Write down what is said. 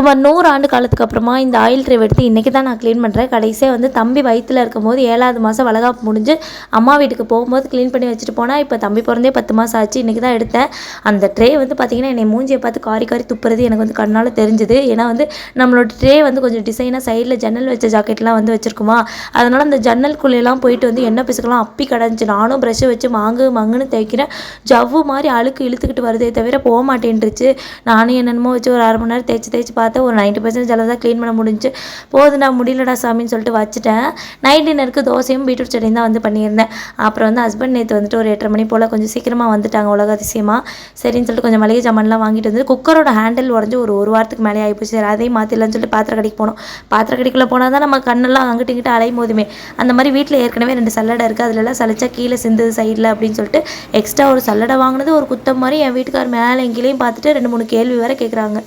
சுமார் நூறு ஆண்டு காலத்துக்கு அப்புறமா இந்த ஆயில் ட்ரைவ் எடுத்து இன்றைக்கி தான் நான் க்ளீன் பண்ணுறேன் கடைசியாக வந்து தம்பி வயிற்றில் இருக்கும்போது ஏழாவது மாதம் வளகாப்பு முடிஞ்சு அம்மா வீட்டுக்கு போகும்போது க்ளீன் பண்ணி வச்சுட்டு போனால் இப்போ தம்பி பிறந்தே பத்து மாதம் ஆச்சு இன்றைக்கி தான் எடுத்தேன். அந்த ட்ரே வந்து பார்த்திங்கன்னா என்னை மூஞ்சியை பார்த்து காரி காரி துப்புறது எனக்கு வந்து கண்ணால் தெரிஞ்சுது. ஏன்னா வந்து நம்மளோட ட்ரே வந்து கொஞ்சம் டிசைனாக சைடில் ஜன்னல் வச்ச ஜாக்கெட்லாம் வந்து வச்சுருக்குமா? அதனால் அந்த ஜன்னல்குள்ளேலாம் போயிட்டு வந்து என்ன பிசுக்கெல்லாம் அப்பி கிடந்துச்சு. நானும் ப்ரஷ்ஷை வச்சு மாங்கு மங்குன்னு தேய்க்கிறேன். ஜவ்வு மாதிரி அழுக்கு இழுத்துக்கிட்டு வருதே தவிர போக மாட்டேன்ருச்சு நானும் என்னென்னமோ வச்சு ஒரு அரை மணி நேரம் தேய்ச்சி தேய்ச்சி பார்த்தேன் ஒரு நைன்ட்டி பர்சன்டேஜ் அளவு தான் க்ளீன் பண்ண முடிஞ்சு. போதும் நான் முடியலடா சாமின்னு சொல்லிட்டு வச்சுட்டேன். நைட் டின்னருக்கு தோசையும் பீட்ரூட் சட்னியும் தான் வந்து பண்ணியிருந்தேன். அப்புறம் வந்து ஹஸ்பண்ட் நேற்று வந்துட்டு ஒரு எட்டரை மணி போல் கொஞ்சம் சீக்கிரமாக வந்துட்டாங்க உலக அதிசயமாக சரின்னு சொல்லிட்டு கொஞ்சம் மளிகை சாமான்லாம் வாங்கிட்டு வந்து குக்கரோட ஹேண்டில் உடஞ்சி ஒரு ஒரு வாரத்துக்கு மேலே ஆகிப்போச்சு சரி அதையும் மாற்றிடலாம்னு சொல்லிட்டு பாத்திர கடைக்கு போனோம். பாத்திர கடைக்குள்ளே போனால் தான் நம்ம கண்ணெல்லாம் அங்கிட்டு இங்கிட்டு அலையும் போதுமே. அந்த மாதிரி வீட்டில் ஏற்கனவே ரெண்டு சல்லடை இருக்குது அதுலலாம் சளிச்சா கீழே சிந்தது சைடில் அப்படின்னு சொல்லிட்டு எக்ஸ்ட்ரா ஒரு சல்லடை வாங்கினது ஒரு குத்தம் மாதிரி என் வீட்டுக்கார் மேலே எங்கேயும் பார்த்துட்டு ரெண்டு மூணு கேள்வி வேறு கேட்குறாங்க